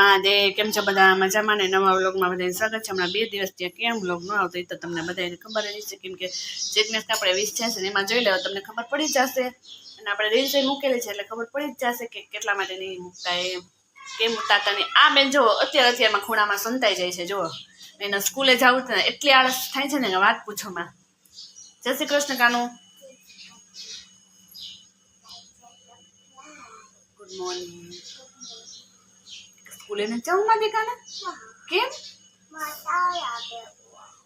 મહાદેવ, કેમ છો બધા? મજામાં ને? નવા વ્લોગમાં બધાને સ્વાગત છે. હમણાં બે દિવસ ત્યાં કેમ વ્લોગ ન આવતો એ તો તમને બધાને ખબર જ છે કેમ કે ચેકનેસ આપણે વીસ છે ને, એમાં જોઈ લેવા તમને ખબર પડી જ જશે. અને આપણે રીલ્સ મૂકેલી છે એટલે ખબર પડી જ જશે કે કેટલા માટે નહીં મૂકતા એમ. કેમ ઉતારતા નહીં આ બેન જો અત્યારે અત્યારમાં ખૂણામાં સંતાઈ જાય છે, જુઓ. એને સ્કૂલે જવું ને એટલી આળસ થાય છે ને વાત પૂછોમાં જય શ્રી કૃષ્ણ, કાનું. ગુડ મોર્નિંગ સ્કૂલે ન જવું મારી કાને કેમ?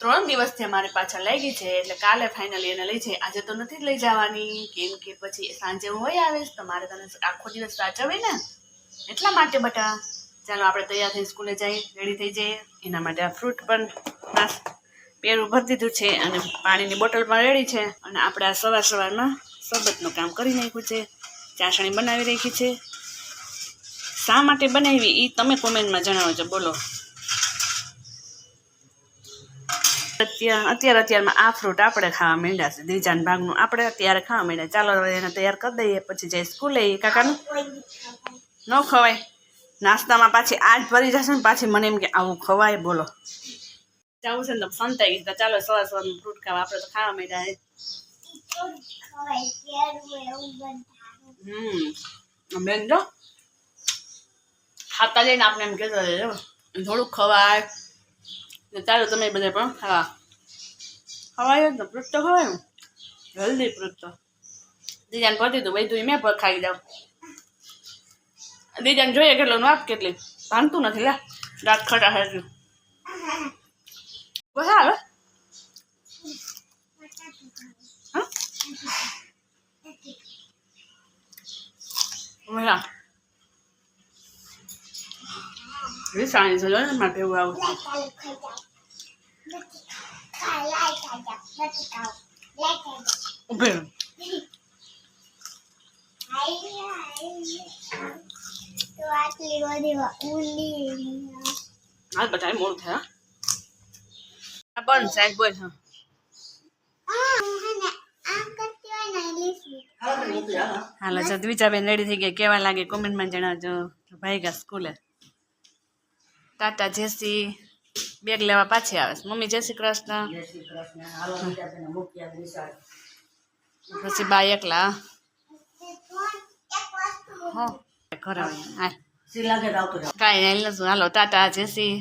ત્રણ દિવસથી અમારે પાછળ ગઈ છે, એટલે કાલે ફાઇનલી એને લઈ જાય આજે તો નથી લઈ જવાની. કેમ કે પછી સાંજે હું હોય આવીશ તો મારે તને આખો દિવસ સાચવે ને? એટલા માટે બટા. ચાલો, આપણે તૈયાર થઈ સ્કૂલે જઈએ રેડી થઈ જઈએ. એના માટે આ ફ્રૂટ પણ પેરું ભરી દીધું છે અને પાણીની બોટલ પણ રેડી છે. અને આપણે આ સવાર સવારમાં શરબતનું કામ કરી નાખ્યું છે. ચાસણી બનાવી રાખી છે. શા માટે બનાવી એ તમે કોમેન્ટમાં જણાવજો બોલો. અત્યારે અત્યારે અત્યારમાં આ ફ્રૂટ આપણે ખાવા માંડ્યા છે. દીજાન ભાગનું આપણે અત્યારે ખાવા માંડ્યા. ચાલો હવે એને તૈયાર કરી દઈએ પછી જઈ સ્કૂલે કાકાનું. ન ખવાય. નાસ્તામાં પાછી આજ ભરી જશે ને પાછી મને એમ કે આવું ખવાય બોલો. જવું છે ને તો સંતાઈ ગઈ ચાલો સવાર સવારનું ફ્રૂટ ખાવા. આપણે તો ખાવા માંડ્યા હમ. બેન જો ખાતા જઈને આપણે એમ કહેતા રહેજો થોડુંક ખવાય. ને ચાલો તમે બધા પણ ખાવા ખવાય જ ને ફ્રૂટ તો ખવાય ને? હેલ્ધી ફ્રૂટ તો દીજાને પતી હતું બધું મેં પણ ખાઈ જાઉં દીજાને જોઈએ કેટલો વાત કેટલી. ભાંગતું નથી, લા, દાંત ખટા હેઠું બસ હા. હા? Voilà. વિસાણી છે જોઈને મારે ભેગું આવું ઉભે. હાલ બધા મોડું થાય બંધ સાહેબ બોલ હા હાલો જો બેન રેડી થઈ ગયા કેવા લાગે કોમેન્ટમાં જણાવજો ભાઈ ગયા સ્કૂલે ટાટા જેસી બેગ લેવા પાછી આવે છે. મમ્મી જય શ્રી કૃષ્ણ. પછી બા એકલા. હો ઘરે. હાલ. કાંઈ નહીં લઈશું હાલો ટાટા જેસી.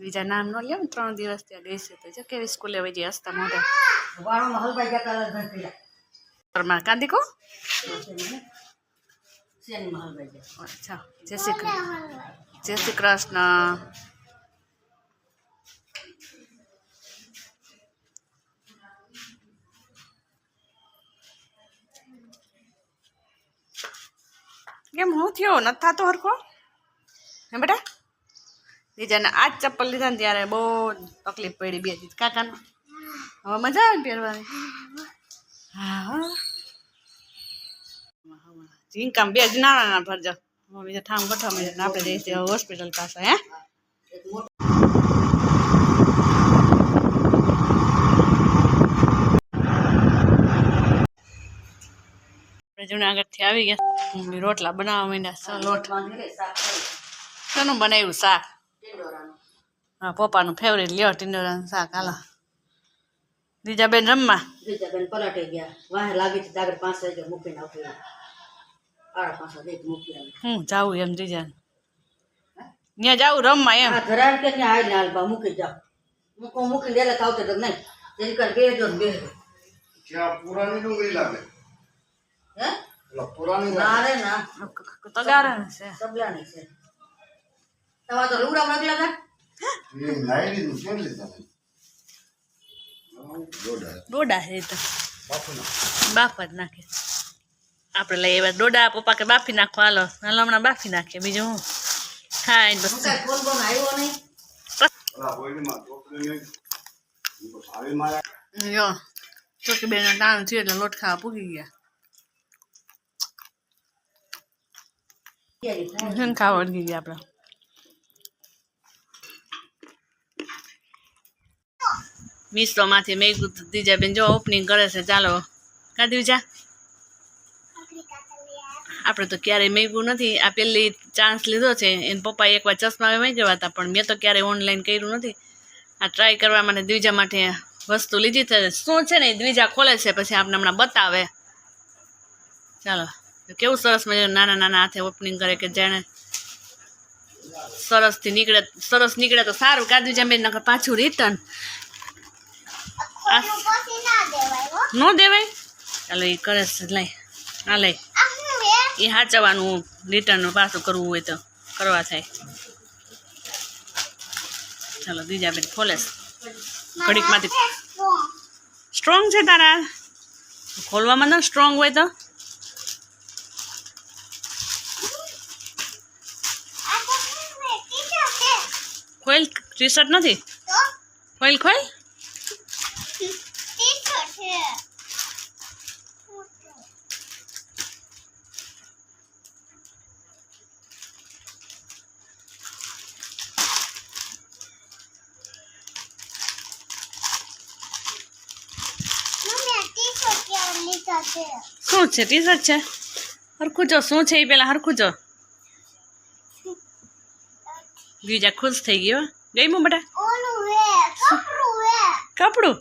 બીજા નામ નો લેવું ત્રણ દિવસ ત્યાં ગઈ છે તો જો કેવી સ્કૂલે વહી જઈ હસતા મોઢે. કાંદી કો અચ્છા. જય શ્રી જય શ્રી કૃષ્ણ. કેમ હું થયો? નથી થતો હરખો? હે બેટા? બીજાને આ જ ચપ્પલ લીધા ને ત્યારે બહુ તકલીફ પડી બે કાકાને? હવે મજા આવે ને પહેરવાની? હા. હા બે જ નાણા નાના ભરજો મમ્મી ઠામ ગઠા મળે આપણે જઈશું હોસ્પિટલ પાસે, હે? જુનાગઢથી આવી ગયા. રોટલા બનાવવા માંડ્યા લોટ. શેનું બનાવ્યું શાક? હા, પપ્પાનું ફેવરેટ લ્યો, ટીંડોરાનું શાક. હાલો. બીજા બેન રમવા? બેન પલાટે ગયા. વાહે લાગી છે આગળ પાંચ વાગે મૂકીને આવતી આડા પાંચ વાગે મૂકી આવે હું જાઉં એમ જીજા ત્યાં જાઉં રમવા એમ. આ ધરાડ કે ત્યાં હાલ હાલ બા મૂકી જાઓ મૂકો એટલે આવતે તો નહીં. કર બેહજો ને બેહજો. ડુંગળી લાગે હે? ના રે ના. તગારે છે. સબલાની છે. તમારે તો લુગડા મોકલા હતા એ લાઈ લીધું કેમ લીધા દોઢ ડોડા છે તો. બાપુના. બાફ જ નાખે. આપણે લઈ એવા ડોડા પપ્પા કે બાફી નાખો. હાલો હાલો હમણાં બાફી નાખીએ. બીજું હું? બસ આવ્યો જો ચોકી બેન ટાણું થયું એટલે લોટ ખાવા પૂગી ગયા. ખાવા અડગી ગયા આપણે. મિશ્રોમાંથી મેં કીધું દીજા બેન જો ઓપનિંગ કરે છે. ચાલો કા દીજા આપણે તો ક્યારેય મેળવ્યું નથી. આ પહેલી ચાન્સ લીધો છે. એને પપ્પાએ એકવાર ચશ્મા મેળવ્યા હતા પણ મેં તો ક્યારેય ઓનલાઈન કર્યું નથી. આ ટ્રાય કરવા માટે દ્વિજા માટે વસ્તુ લીધી છે. શું છે ને દ્વિજા ખોલે છે પછી આપણે હમણાં બતાવે. ચાલો કેવું સરસ મજાનું નાના નાના હાથે ઓપનિંગ કરે કે જેણે સરસથી નીકળે સરસ નીકળે તો સારું કા દ્વિજા બેન નકર પાછું રિટર્ન નો દેવાય ચાલો એ કરે છે લઈ. આ લઈ. એ સાચવવાનું રિટર્ન પાછું કરવું હોય તો કરવા થાય. ચાલો, બીજા બેન ખોલે ઘડીકમાંથી સ્ટ્રોંગ છે તારા. ખોલવામાં ન સ્ટ્રોંગ હોય તો? ખોલ ટી શર્ટ નથી? ખોલ ખોલ. શું છે ટી શર્ટ છે હરખું જો શું છે એ પેલા હરખું જો બીજા ખુશ થઈ ગયો ગઈ બેટા કપડું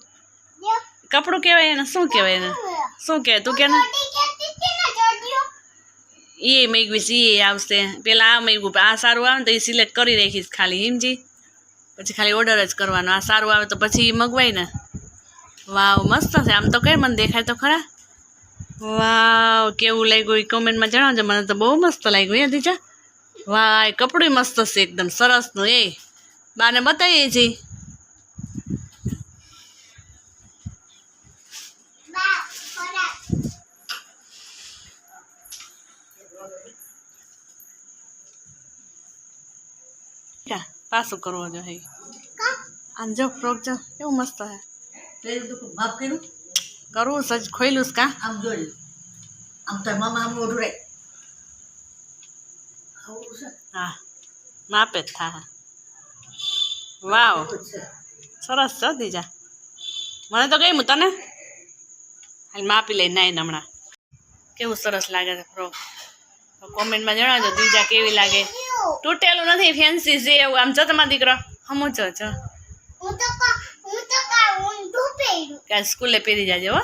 કપડું કહેવાય એને શું કહેવાય એને શું કહેવાય તું કે ને એ મેગવીશ એ આવશે પેલા આ મેગવું આ સારું આવે ને તો એ સિલેક્ટ કરી રાખીશ ખાલી હિમજી પછી ખાલી ઓર્ડર જ કરવાનો. આ સારું આવે તો પછી ઈ મગવાય ને? વાવ, મસ્ત છે. આમ તો કઈ મને દેખાય તો ખરા? વાવ કેવું લાગ્યું એ કોમેન્ટમાં જણાવજો. મને તો બહુ મસ્ત લાગ્યું એ દીજા વાહ એ કપડું મસ્ત છે એકદમ સરસનું એ. બાને બતાવીએ છીએ પાછું કરવો જોઈએ આમ જો ફ્રોક જો કેવું મસ્ત હે માફ કર્યું? કરવું સજ ખોયલું છે કા? આમ જોઈ આમ તો મામા આમ ઓઢું રે હા. માપે જ થા વાવ. સરસ છો હો દીજા. મને તો ગઈ તને? હાલ માપી લઈ નાઈને હમણાં. કેવું સરસ લાગે છે ફ્રોક કોમેન્ટમાં જણાવજો દીજા કેવી લાગે. તૂટેલું નથી ફેન્સી છે એવું. આમ જો તમારો દીકરો. હમું જો જો કાલ સ્કૂલે પહેરી જાજો હો